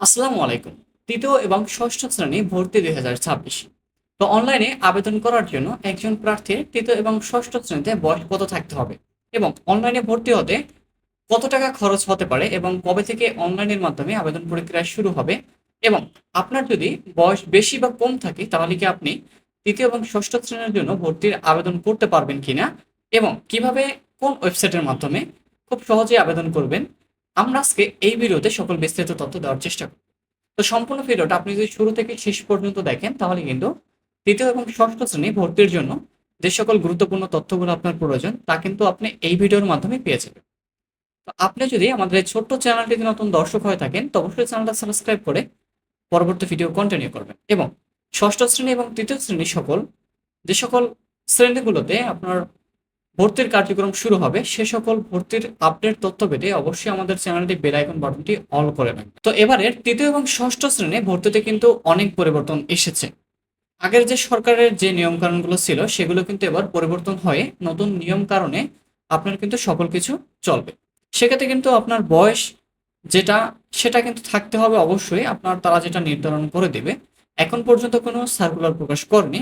আসসালামু আলাইকুম। তৃতীয় এবং ষষ্ঠ শ্রেণি ভর্তি দুই হাজার ছাব্বিশ। তো অনলাইনে আবেদন করার জন্য একজন প্রার্থীর তৃতীয় এবং ষষ্ঠ শ্রেণীতে বয়স কত থাকতে হবে এবং অনলাইনে ভর্তি হতে কত টাকা খরচ হতে পারে এবং কবে থেকে অনলাইনের মাধ্যমে আবেদন প্রক্রিয়া শুরু হবে এবং আপনার যদি বয়স বেশি বা কম থাকে তাহলে কি আপনি তৃতীয় এবং ষষ্ঠ শ্রেণির জন্য ভর্তির আবেদন করতে পারবেন কিনা এবং কীভাবে কোন ওয়েবসাইটের মাধ্যমে খুব সহজে আবেদন করবেন আমরা আজকে এই ভিডিওতে সকল বিস্তারিত তথ্য দেওয়ার চেষ্টা করব। তো সম্পূর্ণ ভিডিওটা আপনি যদি শুরু থেকে শেষ পর্যন্ত দেখেন, তাহলে কিন্তু তৃতীয় এবং ষষ্ঠ শ্রেণি ভর্তির জন্য যে সকল গুরুত্বপূর্ণ তথ্যগুলো আপনার প্রয়োজন, তা কিন্তু আপনি এই ভিডিওর মাধ্যমে পেয়ে যাবেন। তো আপনি যদি আমাদের এই ছোট্ট চ্যানেলটিতে নতুন দর্শক হয়ে থাকেন, তো অবশ্যই চ্যানেলটা সাবস্ক্রাইব করে পরবর্তী ভিডিও কন্টিনিউ করবেন এবং ষষ্ঠ শ্রেণি এবং তৃতীয় শ্রেণি সকল, যে সকল শ্রেণীগুলোতে আপনার ভর্তির কার্যক্রম শুরু হবে। সে সকল ভর্তির আপডেট তথ্য পেতে অবশ্যই আমাদের চ্যানেলটি বেল আইকন বাটনটি অল করে রাখবেন। তো এবারের তৃতীয় এবং ষষ্ঠ শ্রেণি ভর্তিতে কিন্তু অনেক পরিবর্তন এসেছে। আগের যে সরকারের যে নিয়ম কানুনগুলো ছিল, সেগুলো কিন্তু এবার পরিবর্তন হয়ে নতুন নিয়ম কারণে আপনার কিন্তু সকল কিছু চলবে। সেক্ষেত্রে কিন্তু আপনার বয়স যেটা, সেটা কিন্তু থাকতে হবে অবশ্যই। আপনার তারা যেটা নির্ধারণ করে দেবে, এখন পর্যন্ত কোনো সার্কুলার প্রকাশ করেনি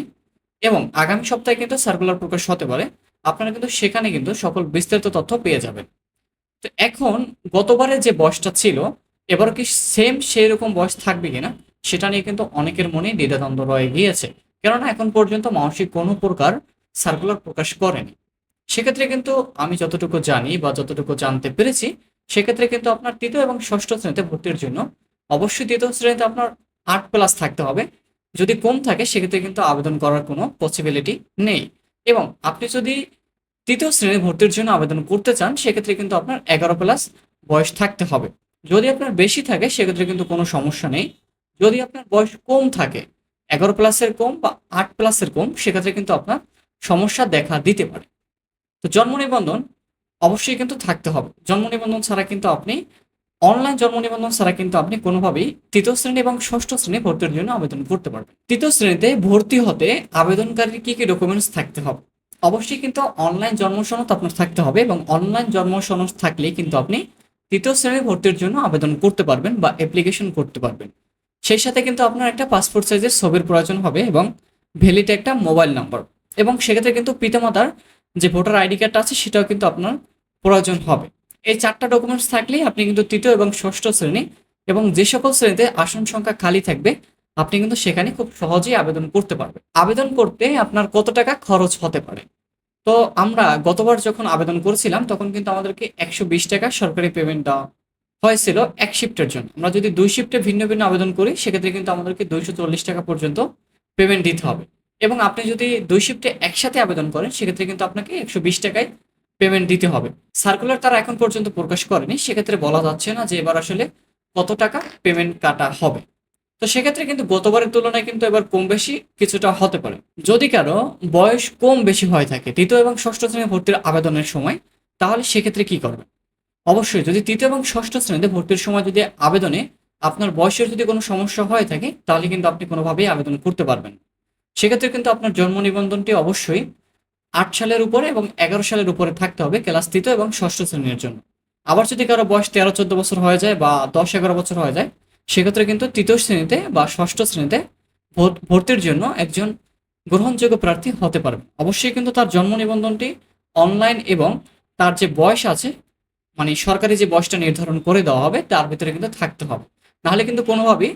এবং আগামী সপ্তাহে কিন্তু সার্কুলার প্রকাশ হতে পারে। আপনারা কিন্তু সেখানে কিন্তু সকল বিস্তারিত তথ্য পেয়ে যাবেন। তো এখন গতবারে যে বয়সটা ছিল এবার কি সেম সেই রকম বয়স থাকবে কিনা, সেটা নিয়ে কিন্তু অনেকের মনে দ্বিধাদ্বন্দ্ব রয়ে গিয়েছে। কেননা এখন পর্যন্ত মানসিক কোনো প্রকার সার্কুলার প্রকাশ করেনি। সেক্ষেত্রে কিন্তু আমি যতটুকু জানি বা যতটুকু জানতে পেরেছি, সেক্ষেত্রে কিন্তু আপনার তৃতীয় এবং ষষ্ঠ শ্রেণীতে ভর্তির জন্য অবশ্যই তৃতীয় শ্রেণীতে আপনার আট প্লাস থাকতে হবে। যদি কম থাকে, সেক্ষেত্রে কিন্তু আবেদন করার কোনো পসিবিলিটি নেই। এবং আপনি যদি তৃতীয় শ্রেণি ভর্তির জন্য আবেদন করতে চান, সেক্ষেত্রে কিন্তু আপনার এগারো প্লাস বয়স থাকতে হবে। যদি আপনার বেশি থাকে, সেক্ষেত্রে কিন্তু কোনো সমস্যা নেই। যদি আপনার বয়স কম থাকে, এগারো প্লাসের কম বা আট প্লাসের কম, সেক্ষেত্রে কিন্তু আপনার সমস্যা দেখা দিতে পারে। তো জন্ম নিবন্ধন অবশ্যই কিন্তু থাকতে হবে। জন্ম নিবন্ধন ছাড়া কিন্তু আপনি অনলাইন জন্ম নিবন্ধন ছাড়া কিন্তু আপনি কোনোভাবেই তৃতীয় শ্রেণি এবং ষষ্ঠ শ্রেণি ভর্তির জন্য আবেদন করতে পারবেন। তৃতীয় শ্রেণীতে ভর্তি হতে আবেদনকারীর কি কি ডকুমেন্টস থাকতে হবে? অবশ্যই কিন্তু অনলাইন জন্ম সনদ আপনার থাকতে হবে এবং অনলাইন জন্ম সনদ থাকলে কিন্তু আপনি তৃতীয় শ্রেণি ভর্তির জন্য আবেদন করতে পারবেন বা অ্যাপ্লিকেশন করতে পারবেন। সেই সাথে কিন্তু আপনার একটা পাসপোর্ট সাইজের ছবির প্রয়োজন হবে এবং ভ্যালিড একটা মোবাইল নাম্বার এবং সেক্ষেত্রে কিন্তু পিতামাতার যে ভোটার আইডি কার্ডটা আছে সেটাও কিন্তু আপনার প্রয়োজন হবে। এই চারটা ডকুমেন্টস থাকলেই আপনি কিন্তু তৃতীয় এবং ষষ্ঠ শ্রেণি এবং যে সকল শ্রেণীতে আসন সংখ্যা খালি থাকবে, আপনি কিন্তু সেখানে খুব সহজেই আবেদন করতে পারবেন। আবেদন করতে আপনার কত টাকা খরচ হতে পারে? তো আমরা গতবার যখন আবেদন করেছিলাম, তখন কিন্তু আমাদেরকে একশো বিশ টাকা সরকারি পেমেন্ট দেওয়া হয়েছিল এক শিফটের জন্য। আমরা যদি দুই শিফটে ভিন্ন ভিন্ন আবেদন করি, সেক্ষেত্রে কিন্তু আমাদেরকে দুইশো চল্লিশ টাকা পর্যন্ত পেমেন্ট দিতে হবে। এবং আপনি যদি দুই শিফটে একসাথে আবেদন করেন, সেক্ষেত্রে কিন্তু আপনাকে একশো বিশ টাকায় পেমেন্ট দিতে হবে। সার্কুলার তারা এখন পর্যন্ত প্রকাশ করেনি, সেক্ষেত্রে বলা যাচ্ছে না যে এবার আসলে কত টাকা পেমেন্ট কাটা হবে। তো সেক্ষেত্রে কিন্তু গতবারের তুলনায় কিন্তু এবার কম বেশি কিছুটা হতে পারে। যদি কারও বয়স কম বেশি হয়ে থাকে তৃতীয় এবং ষষ্ঠ শ্রেণি ভর্তির আবেদনের সময়, তাহলে সেক্ষেত্রে কি করবে? অবশ্যই যদি তৃতীয় এবং ষষ্ঠ শ্রেণীতে ভর্তির সময় যদি আবেদনে আপনার বয়সের যদি কোনো সমস্যা হয়ে থাকে, তাহলে কিন্তু আপনি কোনোভাবেই আবেদন করতে পারবেন সেক্ষেত্রে কিন্তু আপনার জন্ম নিবন্ধনটি অবশ্যই আট সালের উপরে এবং এগারো সালের উপরে থাকতে হবে ক্লাস তৃতীয় এবং ষষ্ঠ শ্রেণির জন্য। আবার যদি কারও বয়স তেরো, চোদ্দ বছর হয়ে যায় বা দশ, এগারো বছর হয়ে যায়, সেক্ষেত্রে কিন্তু তৃতীয় শ্রেণীতে বা ষষ্ঠ শ্রেণীতে ভর্তির জন্য একজন গ্রহণযোগ্য প্রার্থী হতে পারবে। অবশ্যই কিন্তু তার জন্ম নিবন্ধনটি অনলাইন এবং তার যে বয়স আছে মানে সরকারি যে বয়সটা নির্ধারণ করে দেওয়া হবে, তার ভিতরে কিন্তু থাকতে হবে। নাহলে কিন্তু কোনোভাবেই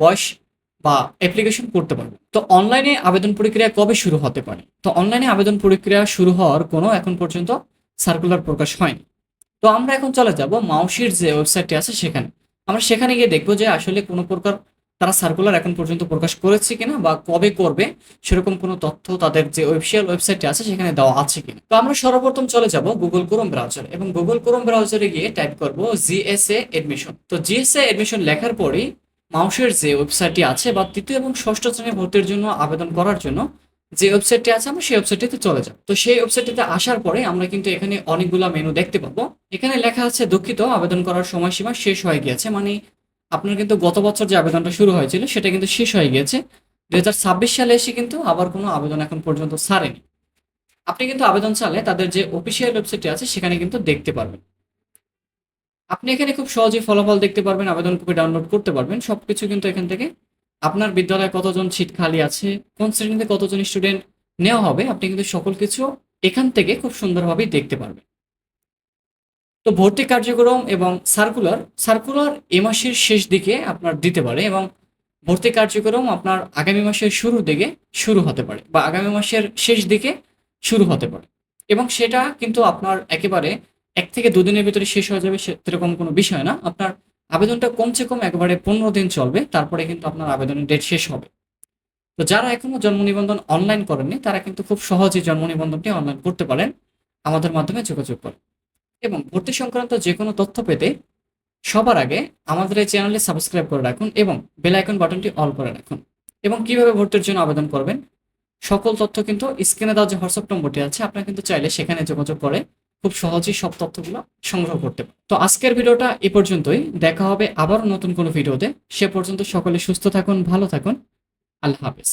বয়স বা অ্যাপ্লিকেশন করতে পারবে। তো অনলাইনে আবেদন প্রক্রিয়া কবে শুরু হতে পারে? তো অনলাইনে আবেদন প্রক্রিয়া শুরু হওয়ার কোনো এখন পর্যন্ত সার্কুলার প্রকাশ হয়নি। তো আমরা এখন চলে যাব মাউসির যে ওয়েবসাইটটি আছে সেখানে। আমরা সেখানে গিয়ে দেখব যে আসলে কোনো প্রকার তারা সার্কুলার এখন পর্যন্ত প্রকাশ করেছে কিনা বা কবে করবে, সেরকম কোনো তথ্য তাদের যে অফিসিয়াল ওয়েবসাইটটি আছে সেখানে দেওয়া আছে কিনা। তো আমরা সর্বপ্রথম চলে যাব গুগল ক্রোম ব্রাউজার এবং গুগল ক্রোম ব্রাউজারে গিয়ে টাইপ করব জিএসএ এডমিশন তো জিএসএ এডমিশন লেখার পরেই মাউসের যে ওয়েবসাইটটি আছে বা তৃতীয় এবং ষষ্ঠ শ্রেণি ভর্তির জন্য আবেদন করার জন্য যে ওয়েবসাইটটি আছে আমরা সেই ওয়েবসাইটটিতে চলে যাব। তো সেই ওয়েবসাইটটিতে আসার পরে আমরা কিন্তু এখানে অনেকগুলো মেনু দেখতে পাবো। এখানে লেখা আছে, দুঃখিত, আবেদন করার সময়সীমা শেষ হয়ে গিয়েছে। মানে আপনার কিন্তু গত বছর যে আবেদনটা শুরু হয়েছিল সেটা কিন্তু শেষ হয়ে গিয়েছে। দু হাজার ছাব্বিশ সালে এসে কিন্তু আবার কোনো আবেদন এখন পর্যন্ত ছাড়েনি। আপনি কিন্তু আবেদন চালে তাদের যে অফিসিয়াল ওয়েবসাইটটি আছে সেখানে কিন্তু দেখতে পারবেন। আপনি এখানে খুব সহজেই ফলাফল দেখতে পারবেন, আবেদন কপি ডাউনলোড করতে পারবেন। সবকিছু কিন্তু এখান থেকে আপনার বিদ্যালয়ে কতজন সিট খালি আছে, কোন শ্রেণীতে কতজন স্টুডেন্ট নেওয়া হবে, আপনি কিন্তু সকল কিছু এখান থেকে খুব সুন্দরভাবেই দেখতে পারবেন। তো ভর্তি কার্যক্রম এবং সার্কুলার সার্কুলার এ মাসের শেষ দিকে আপনার দিতে পারে এবং ভর্তি কার্যক্রম আপনার আগামী মাসের শুরুর দিকে শুরু হতে পারে বা আগামী মাসের শেষ দিকে শুরু হতে পারে। এবং সেটা কিন্তু আপনার একেবারে এক থেকে দুদিনের ভিতরে শেষ হয়ে যাবে সেরকম কোনো বিষয় না। আপনার আবেদনটা কমসে কম একবারে পনেরো দিন চলবে, তারপরে কিন্তু আপনার আবেদনের ডেট শেষ হবে। তো যারা এখনও জন্ম নিবন্ধন অনলাইন করেননি, তারা কিন্তু খুব সহজেই জন্ম নিবন্ধনটি অনলাইন করতে পারেন। আমাদের মাধ্যমে যোগাযোগ করেন। এবং ভর্তি সংক্রান্ত যে কোনো তথ্য পেতে সবার আগে আমাদের এই চ্যানেলে সাবস্ক্রাইব করে রাখুন এবং বেল আইকন বাটনটি অল করে রাখুন। এবং কীভাবে ভর্তির জন্য আবেদন করবেন, সকল তথ্য কিন্তু স্ক্রিনে দেওয়া যে হোয়াটসঅ্যাপ নম্বরটি আছে, আপনারা কিন্তু চাইলে সেখানে যোগাযোগ করে খুব সহজেই সব তথ্যগুলো সংগ্রহ করতে পারো। তো আজকের ভিডিওটা এ পর্যন্তই। দেখা হবে আবারও নতুন কোনো ভিডিওতে। সে পর্যন্ত সকলে সুস্থ থাকুন, ভালো থাকুন। আল্লাহ হাফেজ।